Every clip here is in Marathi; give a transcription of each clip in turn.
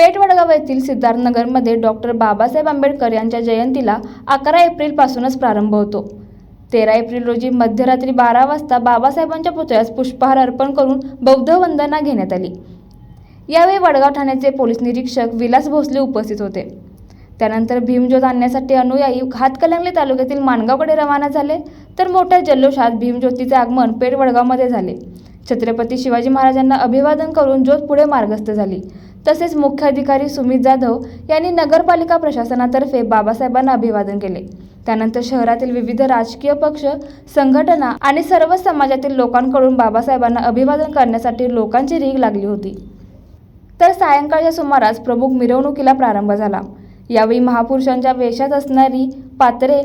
पेठ वडगाव येथील सिद्धार्थनगरमध्ये डॉक्टर बाबासाहेब आंबेडकर यांच्या जयंतीला अकरा एप्रिलपासूनच प्रारंभ होतो. तेरा एप्रिल रोजी मध्यरात्री बारा वाजता बाबासाहेबांच्या पुतळ्यास पुष्पहार अर्पण करून बौद्ध वंदना घेण्यात आली. यावेळी वडगाव ठाण्याचे पोलीस निरीक्षक विलास भोसले उपस्थित होते. त्यानंतर भीमज्योत आणण्यासाठी अनुयायी हातकलंगले तालुक्यातील माणगावकडे रवाना झाले तर मोठ्या जल्लोषात भीमज्योतीचे आगमन पेठ वडगावमध्ये झाले. छत्रपती शिवाजी महाराजांना अभिवादन करून ज्योत पुढे मार्गस्थ झाली. तसेच मुख्याधिकारी सुमित जाधव यांनी नगरपालिका प्रशासनातर्फे बाबासाहेबांना अभिवादन केले. त्यानंतर शहरातील विविध राजकीय पक्ष संघटना आणि सर्व समाजातील लोकांकडून बाबासाहेबांना अभिवादन करण्यासाठी लोकांची रीग लागली होती. तर सायंकाळच्या सुमारास प्रमुख मिरवणुकीला प्रारंभ झाला. यावेळी महापुरुषांच्या वेशात असणारी पात्रे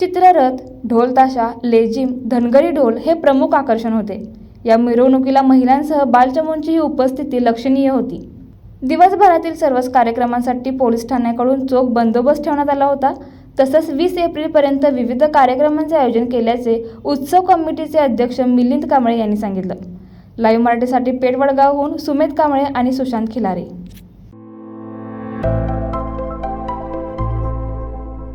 चित्ररथ ढोलताशा लेझिम धनगरी ढोल हे प्रमुख आकर्षण होते. या मिरवणुकीला महिलांसह बालचमूंचीही उपस्थिती लक्षणीय होती. दिवसभरातील सर्वच कार्यक्रमांसाठी पोलीस ठाण्याकडून चोख बंदोबस्त ठेवण्यात आला होता. तसंच वीस एप्रिलपर्यंत विविध कार्यक्रमांचे आयोजन केल्याचे उत्सव कमिटीचे अध्यक्ष मिलिंद कांबळे यांनी सांगितलं. लाईव्ह मराठीसाठी पेठवडगावहून सुमेध कांबळे आणि सुशांत खिलारे.